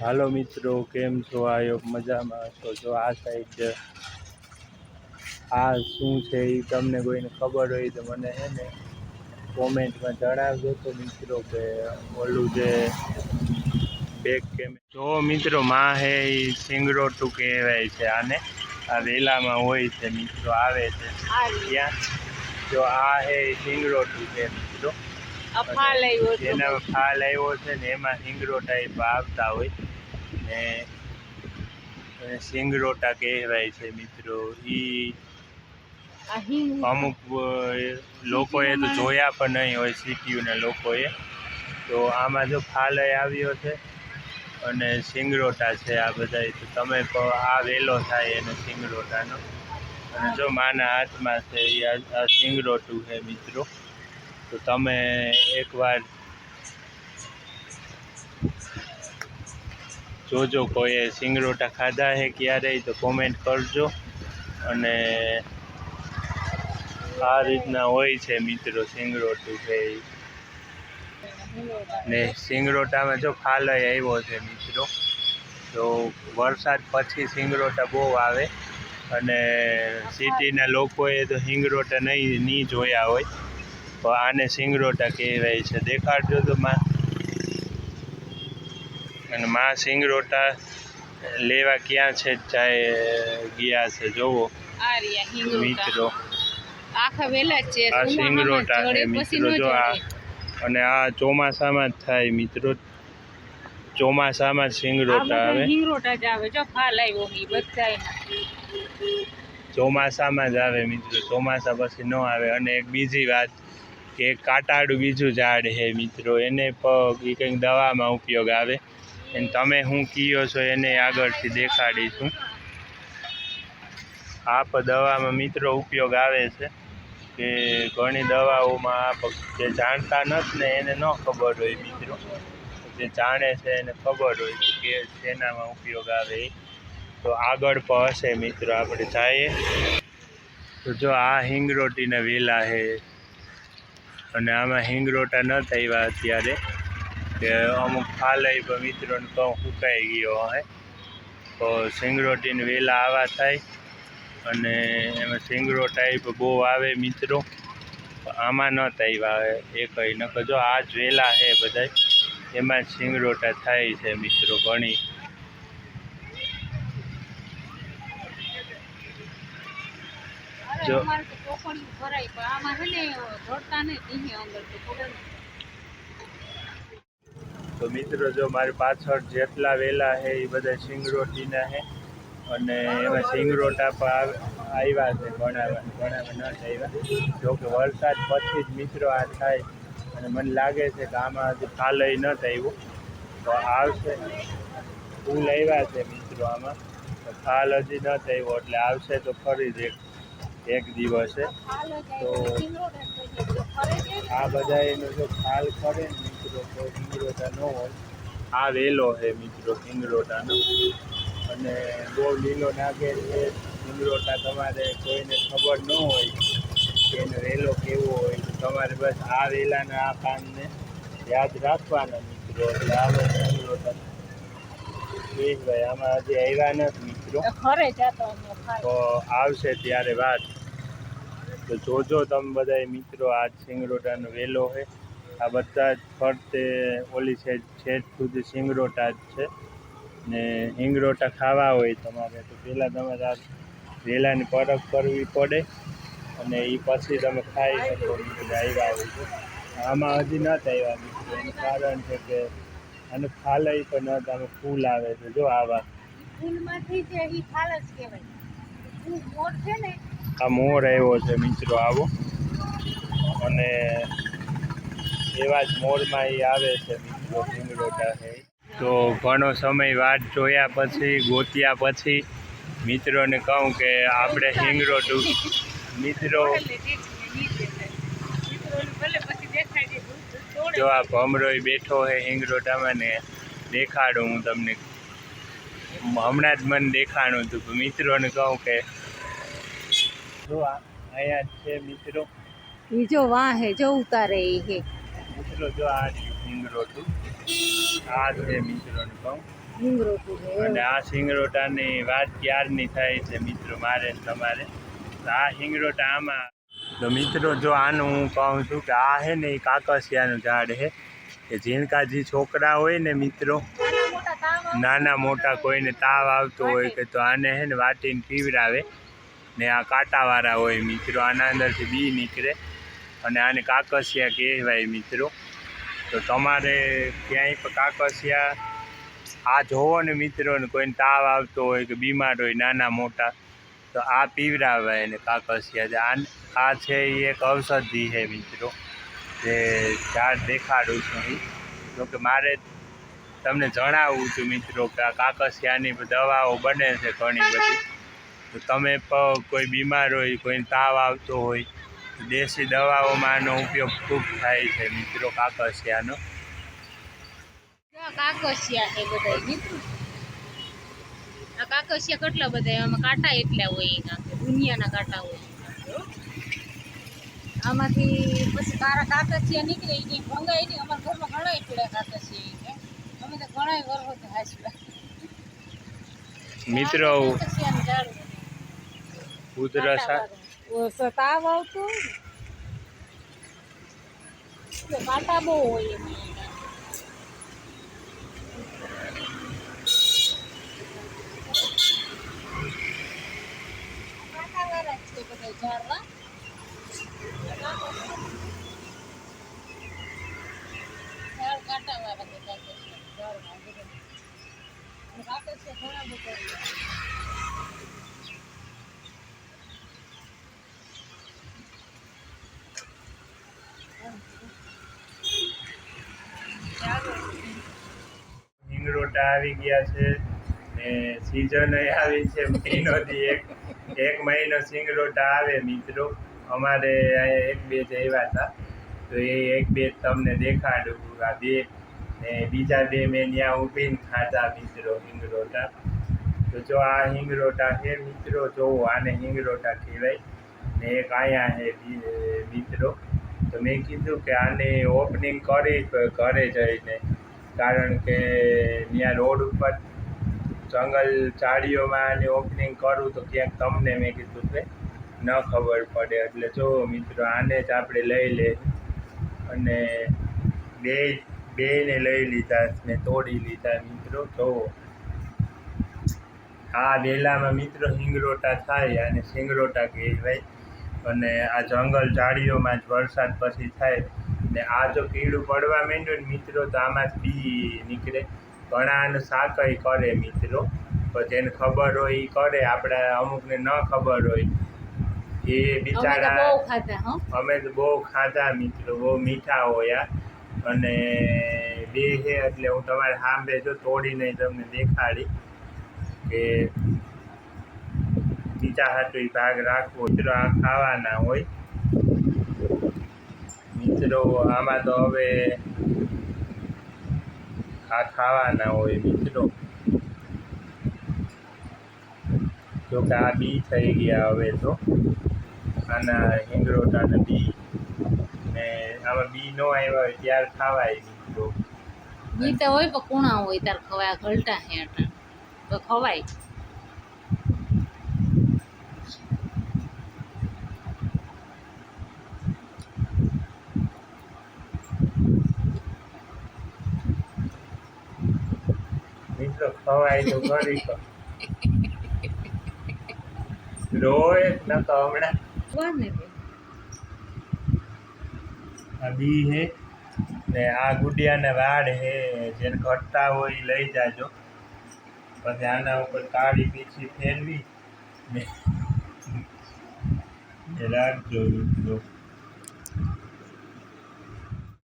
હાલો મિત્રો કેમ છો? આયો મજામાં? તો જો આ સાઈડ આ શું છે એ તમને કોઈને ખબર હોય તો મને હે ને કોમેન્ટમાં જણાવજો તો મિત્રો કે ઓલું જે બેક કેમ જો મિત્રો માં હે એ સિંગરોટું કહેવાય છે આને. આ વેલામાં હોય છે મિત્રો આવે છે. ત્યાં જો આ હે એ સિંગરોટું છે. જેના ફાલ આવ્યો છે ને એમાં સિંગરો ટાઈપ આવતા હોય ને એને સિંગરોટા કહેવાય છે મિત્રો. ઈ અમુક લોકોએ તો જોયા પણ નહીં હોય સિટીયુના લોકોએ. તો આમાં જો ફાલ આવ્યો છે અને સિંગરોટા છે આ બધા તો તમે આ વેલો થાય એને સિંગરોટાનો. અને જો માના હાથમાં છે એ આ- આ સિંગરોટું છે મિત્રો. તો તમે એકવાર જોજો કોઈએ સિંગરોટા ખાધા હે ક્યારેય તો કોમેન્ટ કરજો. અને આ રીતના હોય છે મિત્રો સિંગરોટું છે ને સિંગરોટામાં જો ફાલય આવ્યો છે મિત્રો, તો વરસાદ પછી સિંગરોટા બહુ આવે. અને સિટીના લોકોએ તો સિંગરોટા નહીં નહીં જોયા હોય. તો આને સિંગરોટા કહેવાય છે. દેખાડજો તો માં. અને માં સિંગરોટા લેવા ક્યાં છે? જાય ગયા છે. જોવો. મિત્રો. આખા વેલા છે. આ સિંગરોટા છે મિત્રો. જો આ અને આ ચોમાસામાં જ થાય મિત્રો. ચોમાસામાં જ આ સિંગરોટા આવે. હિંગરોટા જ આવે. જો ફાલ આવ્યો ઈ બધાયના. ચોમાસામાં જ આવે મિત્રો. ચોમાસા પછી ન આવે. અને એક બીજી વાત કે કાટાડું બીજું ઝાડ છે મિત્રો, એને પગ એ કંઈક દવામાં ઉપયોગ આવે. અને તમે શું કીયો છો એને આગળથી દેખાડીશું. આ પણ દવામાં મિત્રો ઉપયોગ આવે છે કે ઘણી દવાઓમાં આ પ- જે જાણતા નથી ને એને ન ખબર હોય મિત્રો. જે જાણે છે એને ખબર હોય કે શેનામાં ઉપયોગ આવે તો આગળ પણ હશે મિત્રો, આપણે જઈએ. તો જો આ હિંગરોટીના વેલા છે અને આમાં હિંગરોટા ન થયા અત્યારે, કે અમુક ફાલય મિત્રોને કહું સુકાઈ ગયો હે. તો સિંગરોટીને વેલા આવા થાય અને એમાં સિંગરો ટાઈપ બહુ આવે મિત્રો. આમાં ન થયા આવે એ કંઈ નકર જો આ જ વેલા છે બધા એમાં સિંગરોટા થાય છે મિત્રો ઘણી અરે જો- અમારે તો ચોકડીયું ભરાય પણ આમાં છે ને ધોળતા નહીં દીહે અંદર તો ખબર નહીં. તો મિત્રો જો મારી પાછળ જેટલા વેલા છે એ બધા સિંગરોટીના છે અને એમાં સિંગરોટા પણ આવ્યા છે ભણાવવા ભણાવવા ન આવ્યા. જોકે વરસાદ પછી જ મિત્રો આ થાય અને મને લાગે છે કે આમાં હજી કાલે ન થયું તો આવશે. ફૂલ આવ્યા છે મિત્રો આમાં. તો ખાલ હજી ન થયો એટલે આવશે તો ફરી જ એક દિવસે તો? આ બધા એનો જો ખ્યાલ કરે મિત્રો, તો હિંગરોટા ન હોય. આ વેલો છે મિત્રો, હિંગરોટાનો. અને બહુ લીલો નાગે છે. હિંગરોટા તમારે કોઈને ખબર ન હોય કે એનો વેલો કેવો હોય. તો તમારે બસ આ વેલાના આ પાનને યાદ રાખવાના મિત્રો. એટલે આવે હિંગરોટા. ભાઈ, આમાં હજી આવ્યા નથી. મિત્રો ફરે જાતો તો આવશે ત્યારે વાત. તો જોજો તમે બધા મિત્રો આ સિંગરોટાનો વેલો છે આ બધા જ ફરતે ઓલી છે છેદ સુધી સિંગરોટા જ છે. ને હિંગરોટા ખાવા હોય તમારે તો પહેલાં તમારે આ વેલાની પરખ કરવી પડે. અને એ પછી તમે ખાઈ શકો આવ્યા હોય છે. આમાં હજી ન મિત્રો એનું કારણ છે કે આને ફાલય પણ ન તમે ફૂલ આવે છે. જો આવા ફૂલમાંથી જે ઈ ફાલ જ કહેવાય. મોર છે ને, આ મોર આવ્યો છે મિત્રો, આવો અને એવા જ મોરમાં એ આવે છે મિત્રો હિંગરોટા છે તો ઘણો સમય વાટ જોયા પછી, ગોત્યા પછી, મિત્રોને કહું કે આપણે હિંગરોટું મિત્રો. જો આ ભમરોય બેઠો હે હિંગરોટામાં ને દેખાડું હું તમને હમણાં જ મને દેખાણું હતું મિત્રોને કહું કે જો આ અહીંયા છે મિત્રો. બીજો જો વાહે જો ઉતારે હે. મિત્રો જો આ હિંગરોટું આ છે મિત્રોને કહું. છે અને આ સિંગરોટાની વાત ક્યારની થાય છે મિત્રો મારે તમારે? આ સિંગરોટા આમાં તો મિત્રો જો આનું હું કહું છું કે આ છે ને એ કાકસિયાનું ઝાડ છે કે ઝીણકા જે છોકરા હોય ને મિત્રો નાના મોટા કોઈને તાવ આવતો હોય કે તો આને હે ને વાટીને પીવડાવે. ને આ કાંટાવાળા હોય મિત્રો, આના અંદરથી બી નીકળે. અને આને કાકસિયા કહેવાય મિત્રો. તો તમારે ક્યાંય પણ કાકસિયા આ જોવો ને મિત્રો કોઈને તાવ આવતો હોય કે બીમાર હોય નાના મોટા, તો આ પીવડાવાય ને કાકસિયા. આ આ છે એ એક ઔષધિ છે મિત્રો. જે ઝાડ દેખાડું છું જોકે મારે તમને જણાવું છું મિત્રો કે આ કાકસિયાની દવાઓ બને છે ઘણી બધી. તો તમે કોઈ બીમાર હોય, કોઈને તાવ આવતો હોય, તો દેશી દવાઓમાં આનો ઉપયોગ ખૂબ થાય છે મિત્રો કાકસિયાનો. કાકસિયા છે બધા મિત્રો. આ કાકસિયા કેટલા બધા આમાં કાંટા એટલા હોય દુનિયાના કાંટા હોય આમાંથી પછી તારા કાકસિયા નીકળે એ કંઈ ભંગાય નહીં. અમારા ઘરમાં ઘણા એટલા કાકસિયા ઈ કે અમે તો ઘણા વર્ષો હાસવા મિત્રો. ઉધરસ તાવ આવતું. કાંટા બહુ હોય એમાં એના. કાંટાવાળા જ છે બધા ઝાડવા. ઝાડ કાંટાવાળા બધા છે, ઝાડવા બધા. અને કાકસિયા ઘણા બધા હોય. હિંગરોટા આવી ગયા છે ને સિઝન આવી છે મહિનોથી એક. એક મહિનો સિંગરોટા આવે મિત્રો. અમારે એક બે જ આવ્યા હતા. તો એ એક બે તમને દેખાડું આ બે. ને બીજા બે મેં ત્યાં ઊભીને ખાધા મિત્રો હિંગરોટા તો જો આ હિંગરોટા છે મિત્રો જોવો આને હિંગરોટા કહેવાય. ને એક અહીંયા છે મિત્રો. તો મેં કીધું કે આને ઓપનિંગ કરી, ઘરે જઈને કારણ કે ત્યાં રોડ ઉપર જંગલ ઝાડીઓમાં આની ઓપનિંગ કરું તો ક્યાંક તમને મેં કીધું કે ન ખબર પડે. એટલે જો મિત્રો, આને જ આપણે લઈ લે. અને બે બેને લઈ લીધા ને તોડી લીધા મિત્રો. જો આ વેલામાં મિત્રો હિંગરોટા થાય અને સિંગરોટા કહેવાય. અને આ જંગલ ઝાડીઓમાં જ વરસાદ પછી થાય. ને આ જો કીડું પડવા માંડ્યું ને મિત્રો તો આમાં જ બી નીકળે. ઘણા આને સાકઈ કરે મિત્રો તો જેને ખબર હોય એ કરે. આપણે અમુકને ન ખબર હોય. એ બિચારા હો. અમે તો બહુ ખાધા મિત્રો બહુ મીઠા હોય અને બે છે એટલે હું તમારે સાંભળે જો તોડીને તમને દેખાડી કે બીજા હાટું ભાગ રાખવો મિત્રો આ ખાવાના હોય. મિત્રો આમાં તો હવે આ ખાવાના હોય મિત્રો. જો કે આ બી થઈ ગયા હવે તો. આના હિંગરોટાના બી ને આમાં બી નો આવ્યા હોય ત્યાર ખાવાય મિત્રો બી તો હોય પણ કુણા હોય, ત્યારે ખવાય ઘલટા હે તો ખવાય મિત્રો ખવાય તો કરી તો રોય ન તો હમણાં. ખવા ને. આ બી હે ને આ ગુડિયાને વાડ હે જેને ઘટતા હોય એ લઈ જાજો. પછી આના ઉપર કાળી પીછી ફેરવી ને રાખજો